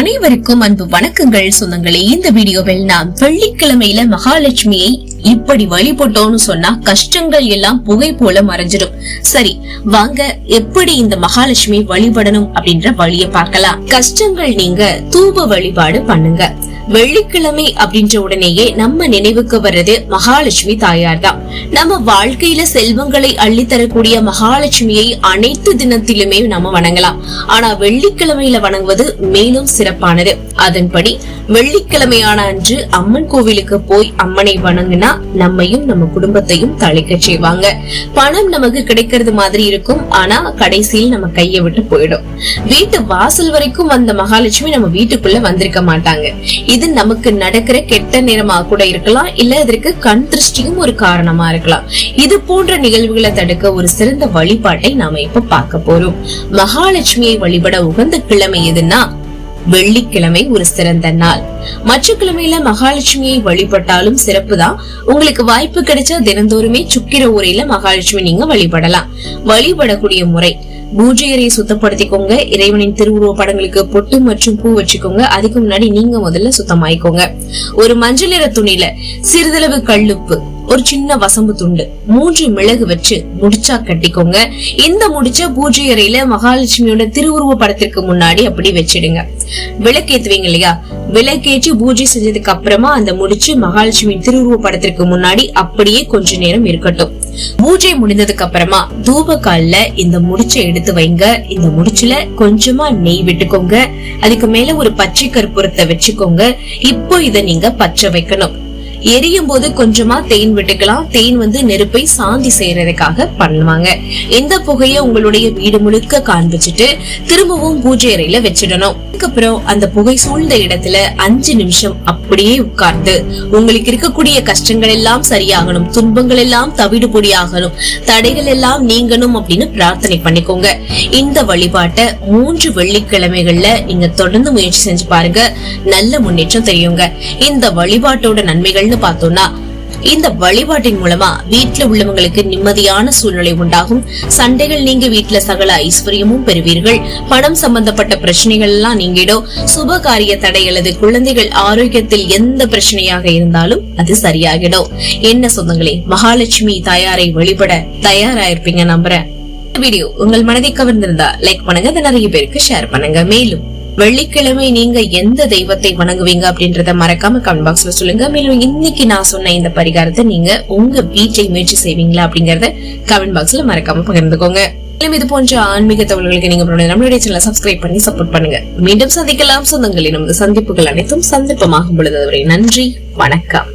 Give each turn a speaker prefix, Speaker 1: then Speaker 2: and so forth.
Speaker 1: அனைவருக்கும் அன்பு வணக்கங்கள். சொந்தங்களே இந்த வீடியோவில் நாம் வெள்ளிக்கிழமையில மகாலட்சுமியை இப்படி வழிபட்டோம்னு சொன்னா கஷ்டங்கள் எல்லாம் புகை போல மறைஞ்சிடும். சரி வாங்க எப்படி இந்த மகாலட்சுமி வழிபடணும் அப்படின்ற வழிய பார்க்கலாம். கஷ்டங்கள் நீங்க தூப வழிபாடு பண்ணுங்க. வெள்ளிக்கிழமை அப்படின்ற உடனேயே நம்ம நினைவுக்கு வர்றது மகாலட்சுமி தாயார் தான் நம்ம வாழ்க்கையில செல்வங்களை அள்ளித்தரக்கூடிய மகாலட்சுமியை அனைத்து தினத்திலுமே நம்ம வணங்கலாம். ஆனா வெள்ளிக்கிழமையில வணங்குவது மேலும் சிறப்பானது. அதன்படி வெள்ளிக்கிழமையான அன்று அம்மன் கோவிலுக்கு போய் அம்மனை வணங்கினா நம்மையும் நம்ம குடும்பத்தையும் தழைக்க செய்வாங்க. பணம் நமக்கு கிடைக்கிறது மாதிரி இருக்கும். ஆனா கடைசியில் நம்ம கையை விட்டு போயிடும். வீட்டு வாசல் வரைக்கும் வந்த மகாலட்சுமி நம்ம வீட்டுக்குள்ள வந்திருக்க மாட்டாங்க. இது நமக்கு நடக்கிற கெட்ட நேரமா கூட இருக்கலாம் இல்ல இதற்கு கண் திருஷ்டியும் ஒரு காரணமா இருக்கலாம். இது போன்ற நிகழ்வுகளை தடுக்க ஒரு சிறந்த வழிபாட்டை நாம இப்ப பார்க்க போறோம். மகாலட்சுமியை வழிபட உகந்த கிழமை எதுன்னா வெள்ளிக்கிழமை ஒரு சிறந்த நாள். மற்ற கிழமையில மகாலட்சுமியை வழிபட்டாலும் சிறப்பு தான். உங்களுக்கு வாய்ப்பு கிடைச்சா தினந்தோறுமே சுக்கிர உரையில மகாலட்சுமி நீங்க வழிபடலாம். வழிபடக்கூடிய முறை பூஜை அறையை சுத்தப்படுத்திக்கோங்க. இறைவனின் திருவுருவ படங்களுக்கு பொட்டு மற்றும் பூ வச்சுக்கோங்க. அதுக்கு முன்னாடி நீங்க முதல்ல சுத்தமாயிக்கோங்க. ஒரு மஞ்சள் நிற துணியில சிறிதளவு கல்லுப்பு. ஒரு சின்ன வசம்பு துண்டு. மூன்று மிளகு வச்சு முடிச்சா கட்டிக்கோங்க. இந்த முடிச்ச பூஜை அறையில மகாலட்சுமியோட திருவுருவ படத்திற்கு முன்னாடி அப்படி வச்சிடுங்க. விளக்கேத்துவீங்க இல்லையா? விளக்கேற்றி பூஜை செஞ்சதுக்கு அப்புறமா அந்த முடிச்சு மகாலட்சுமி திருவுருவ படத்திற்கு முன்னாடி அப்படியே கொஞ்ச நேரம் இருக்கட்டும். பூஜை முடிந்ததுக்கு அப்புறமா தூப கால்ல இந்த முடிச்ச எடுத்து வைங்க. இந்த முடிச்சுல கொஞ்சமா நெய் விட்டுக்கோங்க. அதுக்கு மேல ஒரு பச்சை கற்பூரத்தை வச்சுக்கோங்க. இப்போ இத நீங்க பச்சை வைக்கணும். எரியும் போது கொஞ்சமா தேன் விட்டுக்கலாம். தேன் வந்து நெருப்பை சாந்தி செய்யறதுக்காக பண்ணுவாங்க. இந்த புகையை உங்களுடைய வீடு முழுக்க காண்பிச்சுட்டு திரும்பவும் பூஜை அறையில வச்சிடணும். அதுக்கப்புறம் அந்த புகை சூழ்ந்த இடத்துல அஞ்சு நிமிஷம் அப்படியே உட்கார்ந்து உங்களுக்கு இருக்கக்கூடிய கஷ்டங்கள் எல்லாம் சரியாகணும். துன்பங்கள் எல்லாம் தவிடுபொடியாகணும் தடைகள் எல்லாம் நீங்கணும் அப்படின்னு பிரார்த்தனை பண்ணிக்கோங்க. இந்த வழிபாட்டை மூன்று வெள்ளிக்கிழமைகள்ல நீங்க தொடர்ந்து முயற்சி செஞ்சு பாருங்க. நல்ல முன்னேற்றம் தெரியுங்க. இந்த வழிபாட்டோட நன்மைகள் நன்மைகள்னு பார்த்தோம்னா இந்த வழிபாட்டின் மூலமா வீட்டுல உள்ளவங்களுக்கு நிம்மதியான சூழ்நிலை உண்டாகும். சண்டைகள் நீங்க வீட்டுல சகல ஐஸ்வர்யமும் பெறுவீர்கள். பணம் சம்பந்தப்பட்ட பிரச்சனைகள் எல்லாம் நீங்கிடும். சுப காரிய தடை அல்லது குழந்தைகள் ஆரோக்கியத்தில் எந்த பிரச்சனையாக இருந்தாலும் அது சரியாகிடும். என்ன சொந்தங்களே மகாலட்சுமி தாயாரை வழிபட தயாராயிருப்பீங்க நம்புறேன். வீடியோ உங்கள் மனதை கவர்ந்திருந்தா லைக் பண்ணுங்க. அதை நிறைய பேருக்கு ஷேர் பண்ணுங்க. மேலும் வெள்ளிக்கிழமை நீங்க எந்த தெய்வத்தை வணங்குவீங்க அப்படின்றத மறக்காம கமெண்ட் பாக்ஸ்ல சொல்லுங்க. மேலும் இன்னைக்கு நான் சொன்ன இந்த பரிகாரத்தை நீங்க உங்க வீட்டை முயற்சி செய்வீங்களா அப்படிங்கறத கமெண்ட் பாக்ஸ்ல மறக்காம பகிர்ந்துக்கோங்க. மேலும் இது போன்ற ஆன்மீக தகவல்களுக்கு நீங்க நம்மளுடைய நம்மளுடைய சேனலை சப்ஸ்கிரைப் பண்ணி சப்போர்ட் பண்ணுங்க. மீண்டும் சந்திக்கலாம். சொந்தங்களின் நமது சந்திப்புகள் அனைத்தும் சந்தர்ப்பமாகும் பொழுது நன்றி. வணக்கம்.